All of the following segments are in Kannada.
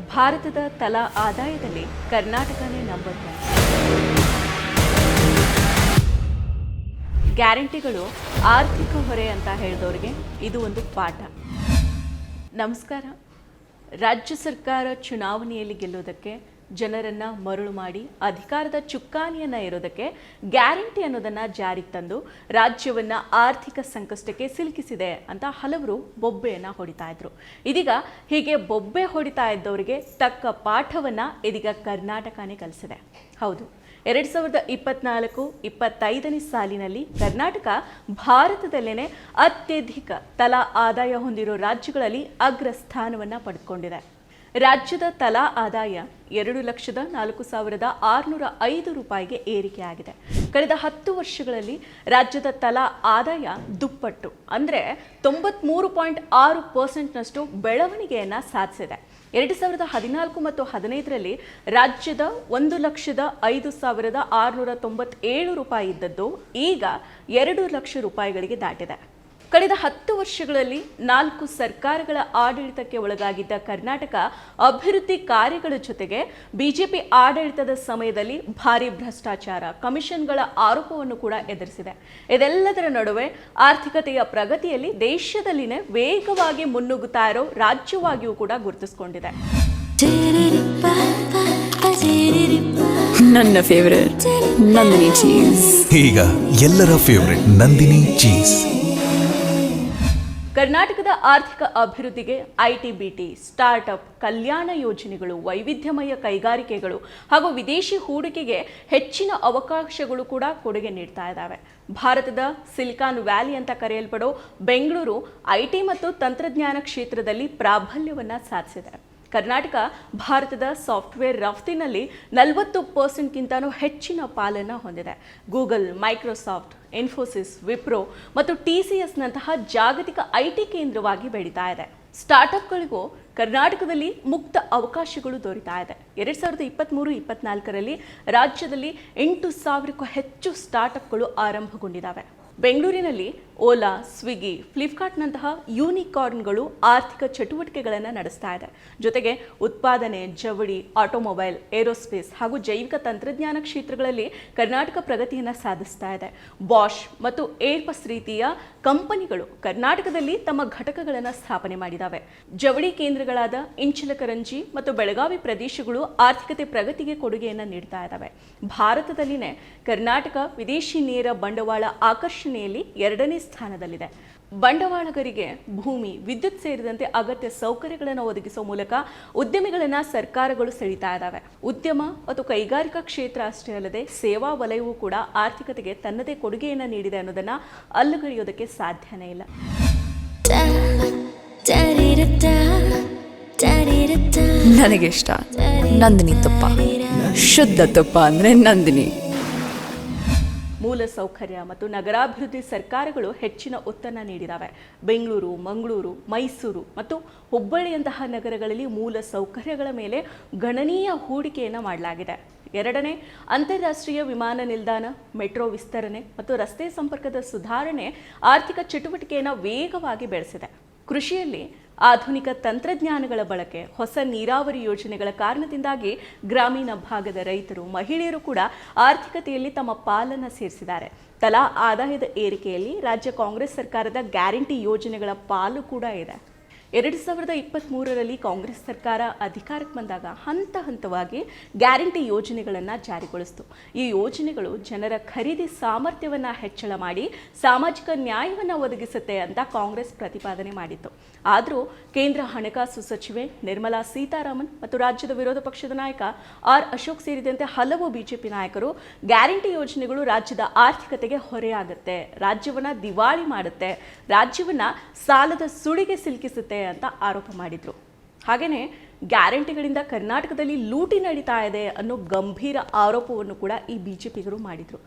ಭಾರತದ ತಲಾ ಆದಾಯದಲ್ಲಿ ಕರ್ನಾಟಕನೇ ನಂಬರ್ ಒನ್ ಗ್ಯಾರಂಟಿಗಳು ಆರ್ಥಿಕ ಹೊರೆ ಅಂತ ಹೇಳಿದವರಿಗೆ ಇದು ಒಂದು ಪಾಠ. ನಮಸ್ಕಾರ. ರಾಜ್ಯ ಸರ್ಕಾರ ಚುನಾವಣೆಯಲ್ಲಿ ಗೆಲ್ಲೋದಕ್ಕೆ ಜನರನ್ನ ಮರಳು ಮಾಡಿ ಅಧಿಕಾರದ ಚುಕ್ಕಾಣಿಯನ್ನ ಇರೋದಕ್ಕೆ ಗ್ಯಾರಂಟಿ ಅನ್ನೋದನ್ನ ಜಾರಿಗೆ ತಂದು ರಾಜ್ಯವನ್ನ ಆರ್ಥಿಕ ಸಂಕಷ್ಟಕ್ಕೆ ಸಿಲುಕಿಸಿದೆ ಅಂತ ಹಲವರು ಬೊಬ್ಬೆಯನ್ನ ಹೊಡಿತಾ ಇದ್ರು. ಇದೀಗ ಹೀಗೆ ಬೊಬ್ಬೆ ಹೊಡಿತಾ ಇದ್ದವರಿಗೆ ತಕ್ಕ ಪಾಠವನ್ನ ಇದೀಗ ಕರ್ನಾಟಕನೇ ಕಲಿಸಿದೆ. ಹೌದು, ಎರಡು ಸಾವಿರದ ಇಪ್ಪತ್ನಾಲ್ಕು, ಇಪ್ಪತ್ತೈದನೇ ಸಾಲಿನಲ್ಲಿ ಕರ್ನಾಟಕ ಭಾರತದಲ್ಲೇನೆ ಅತ್ಯಧಿಕ ತಲಾ ಆದಾಯ ಹೊಂದಿರೋ ರಾಜ್ಯಗಳಲ್ಲಿ ಅಗ್ರ ಸ್ಥಾನವನ್ನ ಪಡೆದುಕೊಂಡಿದೆ ರಾಜ್ಯದ ತಲಾ ಆದಾಯ ಎರಡು ಲಕ್ಷದ ನಾಲ್ಕು ಸಾವಿರದ ಆರುನೂರ ಐದು ರೂಪಾಯಿಗೆ ಏರಿಕೆಯಾಗಿದೆ. ಕಳೆದ ಹತ್ತು ವರ್ಷಗಳಲ್ಲಿ ರಾಜ್ಯದ ತಲಾ ಆದಾಯ ದುಪ್ಪಟ್ಟು. ಅಂದರೆ ತೊಂಬತ್ಮೂರು ಪಾಯಿಂಟ್ ಆರು ಪರ್ಸೆಂಟ್ನಷ್ಟು ಬೆಳವಣಿಗೆಯನ್ನು ಸಾಧಿಸಿದೆ. ಎರಡು ಸಾವಿರದ ಹದಿನಾಲ್ಕು ಮತ್ತು ಹದಿನೈದರಲ್ಲಿ ರಾಜ್ಯದ ಒಂದು ಲಕ್ಷದ ಐದು ಸಾವಿರದ ಆರುನೂರ ತೊಂಬತ್ತೇಳು ರೂಪಾಯಿ ಇದ್ದದ್ದು ಈಗ ಎರಡು ಲಕ್ಷ ರೂಪಾಯಿಗಳಿಗೆ ದಾಟಿದೆ. ಕಳೆದ ಹತ್ತು ವರ್ಷಗಳಲ್ಲಿ ನಾಲ್ಕು ಸರ್ಕಾರಗಳ ಆಡಳಿತಕ್ಕೆ ಒಳಗಾಗಿದ್ದ ಕರ್ನಾಟಕ ಅಭಿವೃದ್ಧಿ ಕಾರ್ಯಗಳ ಜೊತೆಗೆ ಬಿಜೆಪಿ ಆಡಳಿತದ ಸಮಯದಲ್ಲಿ ಭಾರಿ ಭ್ರಷ್ಟಾಚಾರ ಕಮಿಷನ್ಗಳ ಆರೋಪವನ್ನು ಕೂಡ ಎದುರಿಸಿದೆ. ಇದೆಲ್ಲದರ ನಡುವೆ ಆರ್ಥಿಕತೆಯ ಪ್ರಗತಿಯಲ್ಲಿ ದೇಶದಲ್ಲಿನೇ ವೇಗವಾಗಿ ಮುನ್ನುಗ್ಗುತ್ತಾ ಇರೋ ರಾಜ್ಯವಾಗಿಯೂ ಕೂಡ ಗುರುತಿಸಿಕೊಂಡಿದೆ. ನನ್ನ ಫೇವರೇಟ್ ನಂದಿನಿ ಚೀಸ್ ಈಗ ಎಲ್ಲರ ಫೇವರೆಟ್ ನಂದಿನಿ ಚೀಸ್ ಕರ್ನಾಟಕದ ಆರ್ಥಿಕ ಅಭಿವೃದ್ಧಿಗೆ ಐಟಿ ಬಿಟಿ ಸ್ಟಾರ್ಟ್ಅಪ್, ಕಲ್ಯಾಣ ಯೋಜನೆಗಳು, ವೈವಿಧ್ಯಮಯ ಕೈಗಾರಿಕೆಗಳು ಹಾಗೂ ವಿದೇಶಿ ಹೂಡಿಕೆಗೆ ಹೆಚ್ಚಿನ ಅವಕಾಶಗಳು ಕೂಡ ಕೊಡುಗೆ ನೀಡ್ತಾ ಇದ್ದಾವೆ. ಭಾರತದ ಸಿಲಿಕಾನ್ ವ್ಯಾಲಿ ಅಂತ ಕರೆಯಲ್ಪಡೋ ಬೆಂಗಳೂರು ಐಟಿ ಮತ್ತು ತಂತ್ರಜ್ಞಾನ ಕ್ಷೇತ್ರದಲ್ಲಿ ಪ್ರಾಬಲ್ಯವನ್ನು ಸಾಧಿಸಿದೆ ಕರ್ನಾಟಕ ಭಾರತದ ಸಾಫ್ಟ್ವೇರ್ ರಫ್ತಿನಲ್ಲಿ ನಲವತ್ತು ಪರ್ಸೆಂಟ್ಗಿಂತನೂ ಹೆಚ್ಚಿನ ಪಾಲನ್ನು ಹೊಂದಿದೆ. ಗೂಗಲ್, ಮೈಕ್ರೋಸಾಫ್ಟ್, ಇನ್ಫೋಸಿಸ್, ವಿಪ್ರೋ ಮತ್ತು ಟಿ ಸಿ ಎಸ್ನಂತಹ ಜಾಗತಿಕ ಐ ಟಿ ಕೇಂದ್ರವಾಗಿ ಬೆಳೀತಾ ಇದೆ. ಸ್ಟಾರ್ಟ್ಅಪ್ಗಳಿಗೂ ಕರ್ನಾಟಕದಲ್ಲಿ ಮುಕ್ತ ಅವಕಾಶಗಳು ದೊರೀತಾ ಇದೆ. ಎರಡು ಸಾವಿರದ ಇಪ್ಪತ್ತ್ಮೂರು ಇಪ್ಪತ್ನಾಲ್ಕರಲ್ಲಿ ರಾಜ್ಯದಲ್ಲಿ ಎಂಟು ಸಾವಿರಕ್ಕೂ ಹೆಚ್ಚು ಸ್ಟಾರ್ಟ್ಅಪ್ಗಳು ಆರಂಭಗೊಂಡಿದ್ದಾವೆ. ಬೆಂಗಳೂರಿನಲ್ಲಿ ಓಲಾ, ಸ್ವಿಗ್ಗಿ, ಫ್ಲಿಪ್ಕಾರ್ಟ್ನಂತಹ ಯೂನಿಕಾರ್ನ್ಗಳು ಆರ್ಥಿಕ ಚಟುವಟಿಕೆಗಳನ್ನು ನಡೆಸ್ತಾ ಇದೆ. ಜೊತೆಗೆ ಉತ್ಪಾದನೆ, ಜವಳಿ, ಆಟೋಮೊಬೈಲ್, ಏರೋಸ್ಪೇಸ್ ಹಾಗೂ ಜೈವಿಕ ತಂತ್ರಜ್ಞಾನ ಕ್ಷೇತ್ರಗಳಲ್ಲಿ ಕರ್ನಾಟಕ ಪ್ರಗತಿಯನ್ನು ಸಾಧಿಸ್ತಾ ಇದೆ. ಬಾಷ್ ಮತ್ತು ಏರ್ಬಸ್ ರೀತಿಯ ಕಂಪನಿಗಳು ಕರ್ನಾಟಕದಲ್ಲಿ ತಮ್ಮ ಘಟಕಗಳನ್ನು ಸ್ಥಾಪನೆ ಮಾಡಿದ್ದಾವೆ ಜವಳಿ ಕೇಂದ್ರಗಳಾದ ಇಂಚಲಕರಂಜಿ ಮತ್ತು ಬೆಳಗಾವಿ ಪ್ರದೇಶಗಳು ಆರ್ಥಿಕತೆ ಪ್ರಗತಿಗೆ ಕೊಡುಗೆಯನ್ನು ನೀಡ್ತಾ ಇದ್ದಾವೆ ಭಾರತದಲ್ಲಿನೇ ಕರ್ನಾಟಕ ವಿದೇಶಿ ನೇರ ಬಂಡವಾಳ ಆಕರ್ಷಣೆಯಲ್ಲಿ ಎರಡನೇ ಸ್ಥಾನದಲ್ಲಿದೆ. ಬಂಡವಾಳಗರಿಗೆ ಭೂಮಿ, ವಿದ್ಯುತ್ ಸೇರಿದಂತೆ ಅಗತ್ಯ ಸೌಕರ್ಯಗಳನ್ನು ಒದಗಿಸುವ ಮೂಲಕ ಉದ್ಯಮಿಗಳನ್ನ ಸರ್ಕಾರಗಳು ಸೆಳೀತಾ ಇದ್ದಾವೆ ಉದ್ಯಮ ಮತ್ತು ಕೈಗಾರಿಕಾ ಕ್ಷೇತ್ರ ಅಷ್ಟೇ ಅಲ್ಲದೆ ಸೇವಾ ವಲಯವೂ ಕೂಡ ಆರ್ಥಿಕತೆಗೆ ತನ್ನದೇ ಕೊಡುಗೆಯನ್ನು ನೀಡಿದೆ ಅನ್ನೋದನ್ನ ಅಲ್ಲಗಳೆಯೋದಕ್ಕೆ ಸಾಧ್ಯನೇ ಇಲ್ಲ. ನನಗೆ ಇಷ್ಟ. ನಂದಿನಿ ತುಪ್ಪ. ಶುದ್ಧ ತುಪ್ಪ ಅಂದ್ರೆ ನಂದಿನಿ. ಮೂಲ ಸೌಕರ್ಯ ಮತ್ತು ನಗರಾಭಿವೃದ್ಧಿ ಸರ್ಕಾರಗಳು ಹೆಚ್ಚಿನ ಒತ್ತನ್ನು ನೀಡಿದ್ದಾವೆ ಬೆಂಗಳೂರು, ಮಂಗಳೂರು, ಮೈಸೂರು ಮತ್ತು ಹುಬ್ಬಳ್ಳಿಯಂತಹ ನಗರಗಳಲ್ಲಿ ಮೂಲ ಸೌಕರ್ಯಗಳ ಮೇಲೆ ಗಣನೀಯ ಹೂಡಿಕೆಯನ್ನು ಮಾಡಲಾಗಿದೆ. ಎರಡನೇ, ಅಂತಾರಾಷ್ಟ್ರೀಯ ವಿಮಾನ ನಿಲ್ದಾಣ, ಮೆಟ್ರೋ ವಿಸ್ತರಣೆ ಮತ್ತು ರಸ್ತೆ ಸಂಪರ್ಕದ ಸುಧಾರಣೆ ಆರ್ಥಿಕ ಚಟುವಟಿಕೆಯನ್ನು ವೇಗವಾಗಿ ಬೆಳೆಸಿದೆ. ಕೃಷಿಯಲ್ಲಿ ಆಧುನಿಕ ತಂತ್ರಜ್ಞಾನಗಳ ಬಳಕೆ, ಹೊಸ ನೀರಾವರಿ ಯೋಜನೆಗಳ ಕಾರಣದಿಂದಾಗಿ ಗ್ರಾಮೀಣ ಭಾಗದ ರೈತರು, ಮಹಿಳೆಯರು ಕೂಡ ಆರ್ಥಿಕತೆಯಲ್ಲಿ ತಮ್ಮ ಪಾಲನ್ನು ಸೇರಿಸಿದ್ದಾರೆ. ತಲಾ ಆದಾಯದ ಏರಿಕೆಯಲ್ಲಿ ರಾಜ್ಯ ಕಾಂಗ್ರೆಸ್ ಸರ್ಕಾರದ ಗ್ಯಾರಂಟಿ ಯೋಜನೆಗಳ ಪಾಲು ಕೂಡ ಇದೆ. ಎರಡು ಸಾವಿರದ ಇಪ್ಪತ್ತ್ಮೂರರಲ್ಲಿ ಕಾಂಗ್ರೆಸ್ ಸರ್ಕಾರ ಅಧಿಕಾರಕ್ಕೆ ಬಂದಾಗ ಹಂತ ಹಂತವಾಗಿ ಗ್ಯಾರಂಟಿ ಯೋಜನೆಗಳನ್ನು ಜಾರಿಗೊಳಿಸಿತು. ಈ ಯೋಜನೆಗಳು ಜನರ ಖರೀದಿ ಸಾಮರ್ಥ್ಯವನ್ನು ಹೆಚ್ಚಳ ಮಾಡಿ ಸಾಮಾಜಿಕ ನ್ಯಾಯವನ್ನು ಒದಗಿಸುತ್ತೆ ಅಂತ ಕಾಂಗ್ರೆಸ್ ಪ್ರತಿಪಾದನೆ ಮಾಡಿತ್ತು. ಆದರೂ ಕೇಂದ್ರ ಹಣಕಾಸು ಸಚಿವೆ ನಿರ್ಮಲಾ ಸೀತಾರಾಮನ್ ಮತ್ತು ರಾಜ್ಯದ ವಿರೋಧ ಪಕ್ಷದ ನಾಯಕ ಆರ್ ಅಶೋಕ್ ಸೇರಿದಂತೆ ಹಲವು ಬಿಜೆಪಿ ನಾಯಕರು ಗ್ಯಾರಂಟಿ ಯೋಜನೆಗಳು ರಾಜ್ಯದ ಆರ್ಥಿಕತೆಗೆ ಹೊರೆಯಾಗುತ್ತೆ, ರಾಜ್ಯವನ್ನ ದಿವಾಳಿ ಮಾಡುತ್ತೆ, ರಾಜ್ಯವನ್ನ ಸಾಲದ ಸುಳಿಗೆ ಸಿಲುಕಿಸುತ್ತೆ ಅಂತ ಆರೋಪ ಮಾಡಿದ್ರು. ಹಾಗೆಯೇ ಗ್ಯಾರಂಟಿಗಳಿಂದ ಕರ್ನಾಟಕದಲ್ಲಿ ಲೂಟಿ ನಡೀತಾ ಇದೆ ಅನ್ನೋ ಗಂಭೀರ ಆರೋಪವನ್ನು ಕೂಡ ಈ ಬಿಜೆಪಿಗರು ಮಾಡಿದ್ರು.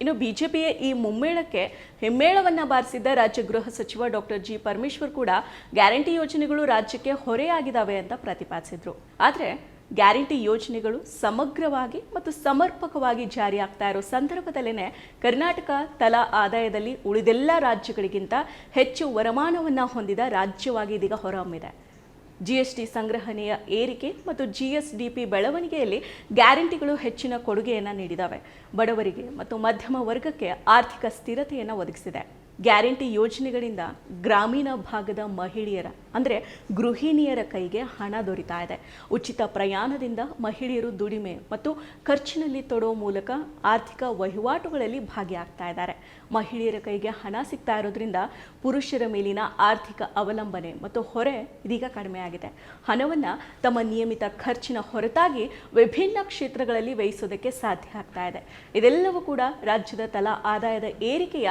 ಇನ್ನು ಬಿಜೆಪಿಯ ಈ ಮುಮ್ಮೇಳಕ್ಕೆ ಹೆಮ್ಮೇಳವನ್ನು ಬಾರಿಸಿದ್ದ ರಾಜ್ಯ ಗೃಹ ಸಚಿವ ಡಾಕ್ಟರ್ ಜಿ ಪರಮೇಶ್ವರ್ ಕೂಡ ಗ್ಯಾರಂಟಿ ಯೋಜನೆಗಳು ರಾಜ್ಯಕ್ಕೆ ಹೊರೆಯಾಗಿದ್ದಾವೆ ಅಂತ ಪ್ರತಿಪಾದಿಸಿದರು. ಆದರೆ ಗ್ಯಾರಂಟಿ ಯೋಜನೆಗಳು ಸಮಗ್ರವಾಗಿ ಮತ್ತು ಸಮರ್ಪಕವಾಗಿ ಜಾರಿಯಾಗ್ತಾ ಇರೋ ಸಂದರ್ಭದಲ್ಲೇ ಕರ್ನಾಟಕ ತಲಾ ಆದಾಯದಲ್ಲಿ ಉಳಿದೆಲ್ಲ ರಾಜ್ಯಗಳಿಗಿಂತ ಹೆಚ್ಚು ವರಮಾನವನ್ನು ಹೊಂದಿದ ರಾಜ್ಯವಾಗಿ ಇದೀಗ ಹೊರಹೊಮ್ಮಿದೆ. ಟಿ ಸಂಗ್ರಹಣೆಯ ಏರಿಕೆ ಮತ್ತು ಜಿ ಎಸ್ ಡಿ ಪಿ ಬೆಳವಣಿಗೆಯಲ್ಲಿ ಗ್ಯಾರಂಟಿಗಳು ಹೆಚ್ಚಿನ ಕೊಡುಗೆಯನ್ನು ನೀಡಿದ್ದಾವೆ ಬಡವರಿಗೆ ಮತ್ತು ಮಧ್ಯಮ ವರ್ಗಕ್ಕೆ ಆರ್ಥಿಕ ಸ್ಥಿರತೆಯನ್ನು ಒದಗಿಸಿದೆ. ಗ್ಯಾರಂಟಿ ಯೋಜನೆಗಳಿಂದ ಗ್ರಾಮೀಣ ಭಾಗದ ಮಹಿಳೆಯರ, ಅಂದರೆ ಗೃಹಿಣಿಯರ ಕೈಗೆ ಹಣ ದೊರೀತಾ ಇದೆ. ಉಚಿತ ಪ್ರಯಾಣದಿಂದ ಮಹಿಳೆಯರು ದುಡಿಮೆ ಮತ್ತು ಖರ್ಚಿನಲ್ಲಿ ತೊಡೋ ಮೂಲಕ ಆರ್ಥಿಕ ವಹಿವಾಟುಗಳಲ್ಲಿ ಭಾಗಿಯಾಗ್ತಾ ಇದ್ದಾರೆ. ಮಹಿಳೆಯರ ಕೈಗೆ ಹಣ ಸಿಗ್ತಾ ಇರೋದ್ರಿಂದ ಪುರುಷರ ಮೇಲಿನ ಆರ್ಥಿಕ ಅವಲಂಬನೆ ಮತ್ತು ಹೊರೆ ಇದೀಗ ಕಡಿಮೆ ಆಗಿದೆ. ಹಣವನ್ನು ತಮ್ಮ ನಿಯಮಿತ ಖರ್ಚಿನ ಹೊರತಾಗಿ ವಿಭಿನ್ನ ಕ್ಷೇತ್ರಗಳಲ್ಲಿ ವಹಿಸೋದಕ್ಕೆ ಸಾಧ್ಯ ಆಗ್ತಾ ಇದೆ. ಇದೆಲ್ಲವೂ ಕೂಡ ರಾಜ್ಯದ ತಲಾ ಆದಾಯದ ಏರಿಕೆಯ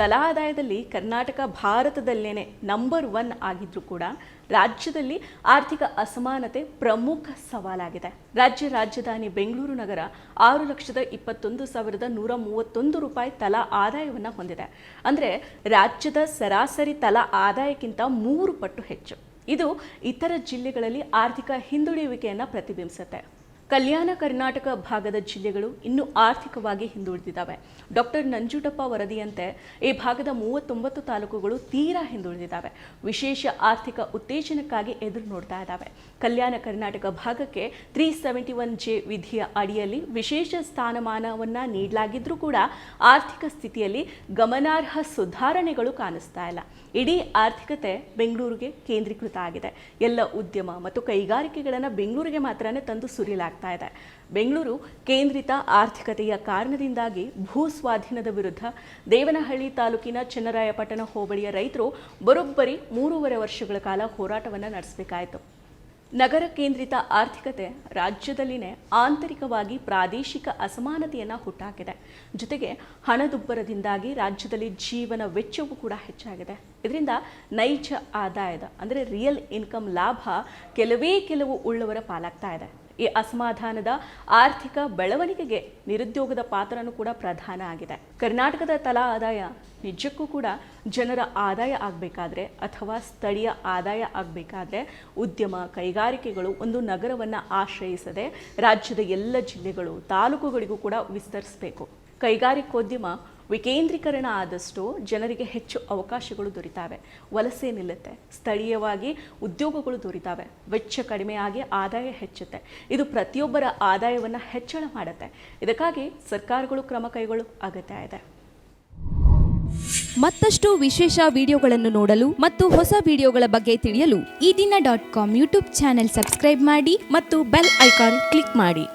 ತಲಾ ಆದಾಯದಲ್ಲಿ ಕರ್ನಾಟಕ ಭಾರತದಲ್ಲೇನೆ ನಂಬರ್ ಒನ್ ಆಗಿದ್ರೂ ಕೂಡ ರಾಜ್ಯದಲ್ಲಿ ಆರ್ಥಿಕ ಅಸಮಾನತೆ ಪ್ರಮುಖ ಸವಾಲಾಗಿದೆ. ರಾಜ್ಯ ರಾಜಧಾನಿ ಬೆಂಗಳೂರು ನಗರ ಆರು ಲಕ್ಷದ ಇಪ್ಪತ್ತೊಂದು ಸಾವಿರದ ನೂರ ಮೂವತ್ತೊಂದು ರೂಪಾಯಿ ತಲಾ ಆದಾಯವನ್ನು ಹೊಂದಿದೆ. ಅಂದರೆ ರಾಜ್ಯದ ಸರಾಸರಿ ತಲಾ ಆದಾಯಕ್ಕಿಂತ ಮೂರು ಪಟ್ಟು ಹೆಚ್ಚು. ಇದು ಇತರ ಜಿಲ್ಲೆಗಳಲ್ಲಿ ಆರ್ಥಿಕ ಹಿಂದುಳಿಯುವಿಕೆಯನ್ನು ಪ್ರತಿಬಿಂಬಿಸುತ್ತೆ. ಕಲ್ಯಾಣ ಕರ್ನಾಟಕ ಭಾಗದ ಜಿಲ್ಲೆಗಳು ಇನ್ನೂ ಆರ್ಥಿಕವಾಗಿ ಹಿಂದುಳಿದಿದ್ದಾವೆ. ಡಾಕ್ಟರ್ ನಂಜುಟಪ್ಪ ವರದಿಯಂತೆ ಈ ಭಾಗದ ಮೂವತ್ತೊಂಬತ್ತು ತಾಲೂಕುಗಳು ತೀರಾ ಹಿಂದುಳಿದಿದ್ದಾವೆ. ವಿಶೇಷ ಆರ್ಥಿಕ ಉತ್ತೇಜನಕ್ಕಾಗಿ ಎದುರು ನೋಡ್ತಾ ಇದ್ದಾವೆ. ಕಲ್ಯಾಣ ಕರ್ನಾಟಕ ಭಾಗಕ್ಕೆ ತ್ರೀ ಸೆವೆಂಟಿ ಒನ್ ಜೆ ವಿಧಿಯ ಅಡಿಯಲ್ಲಿ ವಿಶೇಷ ಸ್ಥಾನಮಾನವನ್ನು ನೀಡಲಾಗಿದ್ರೂ ಕೂಡ ಆರ್ಥಿಕ ಸ್ಥಿತಿಯಲ್ಲಿ ಗಮನಾರ್ಹ ಸುಧಾರಣೆಗಳು ಕಾಣಿಸ್ತಾ ಇಲ್ಲ. ಇಡೀ ಆರ್ಥಿಕತೆ ಬೆಂಗಳೂರಿಗೆ ಕೇಂದ್ರೀಕೃತ ಆಗಿದೆ. ಎಲ್ಲ ಉದ್ಯಮ ಮತ್ತು ಕೈಗಾರಿಕೆಗಳನ್ನು ಬೆಂಗಳೂರಿಗೆ ಮಾತ್ರನೇ ತಂದು ಸುರಿಯಲಾಗ್ತಾ ಇದೆ. ಬೆಂಗಳೂರು ಕೇಂದ್ರಿತ ಆರ್ಥಿಕತೆಯ ಕಾರಣದಿಂದಾಗಿ ಭೂ ಸ್ವಾಧೀನದ ವಿರುದ್ಧ ದೇವನಹಳ್ಳಿ ತಾಲೂಕಿನ ಚನ್ನರಾಯಪಟ್ಟಣ ಹೋಬಳಿಯ ರೈತರು ಬರೋಬ್ಬರಿ ಮೂರುವರೆ ವರ್ಷಗಳ ಕಾಲ ಹೋರಾಟವನ್ನು ನಡೆಸಬೇಕಾಯಿತು. ನಗರ ಕೇಂದ್ರಿತ ಆರ್ಥಿಕತೆ ರಾಜ್ಯದಲ್ಲಿನೇ ಆಂತರಿಕವಾಗಿ ಪ್ರಾದೇಶಿಕ ಅಸಮಾನತೆಯನ್ನು ಹುಟ್ಟಾಕಿದೆ. ಜೊತೆಗೆ ಹಣದುಬ್ಬರದಿಂದಾಗಿ ರಾಜ್ಯದಲ್ಲಿ ಜೀವನ ವೆಚ್ಚವೂ ಕೂಡ ಹೆಚ್ಚಾಗಿದೆ. ಇದರಿಂದ ನೈಜ ಆದಾಯದ, ಅಂದರೆ ರಿಯಲ್ ಇನ್ಕಮ್ ಲಾಭ ಕೆಲವೇ ಕೆಲವು ಉಳ್ಳವರ ಪಾಲಾಗ್ತಾ ಇದೆ. ಈ ಅಸಮಾಧಾನದ ಆರ್ಥಿಕ ಬೆಳವಣಿಗೆಗೆ ನಿರುದ್ಯೋಗದ ಪಾತ್ರನೂ ಕೂಡ ಪ್ರಧಾನ ಆಗಿದೆ. ಕರ್ನಾಟಕದ ತಲಾ ಆದಾಯ ನಿಜಕ್ಕೂ ಕೂಡ ಜನರ ಆದಾಯ ಆಗಬೇಕಾದ್ರೆ ಅಥವಾ ಸ್ಥಳೀಯ ಆದಾಯ ಆಗಬೇಕಾದ್ರೆ ಉದ್ಯಮ ಕೈಗಾರಿಕೆಗಳು ಒಂದು ನಗರವನ್ನು ಆಶ್ರಯಿಸದೆ ರಾಜ್ಯದ ಎಲ್ಲ ಜಿಲ್ಲೆಗಳು ತಾಲೂಕುಗಳಿಗೂ ಕೂಡ ವಿಸ್ತರಿಸಬೇಕು. ಕೈಗಾರಿಕೋದ್ಯಮ ವಿಕೇಂದ್ರೀಕರಣ ಆದಷ್ಟು ಜನರಿಗೆ ಹೆಚ್ಚು ಅವಕಾಶಗಳು ದೊರೀತಾವೆ. ವಲಸೆ ನಿಲ್ಲುತ್ತೆ. ಸ್ಥಳೀಯವಾಗಿ ಉದ್ಯೋಗಗಳು ದೊರೀತಾವೆ. ವೆಚ್ಚ ಕಡಿಮೆಯಾಗಿ ಆದಾಯ ಹೆಚ್ಚುತ್ತೆ. ಇದು ಪ್ರತಿಯೊಬ್ಬರ ಆದಾಯವನ್ನು ಹೆಚ್ಚಳ ಮಾಡುತ್ತೆ. ಇದಕ್ಕಾಗಿ ಸರ್ಕಾರಗಳು ಕ್ರಮ ಕೈಗೊಳ್ಳು ಅಗತ್ಯ ಇದೆ. ಮತ್ತಷ್ಟು ವಿಶೇಷ ವಿಡಿಯೋಗಳನ್ನು ನೋಡಲು ಮತ್ತು ಹೊಸ ವಿಡಿಯೋಗಳ ಬಗ್ಗೆ ತಿಳಿಯಲು ಈ ದಿನ dot com YouTube channel subscribe ಮಾಡಿ ಮತ್ತು ಬೆಲ್ ಐಕಾನ್ ಕ್ಲಿಕ್ ಮಾಡಿ.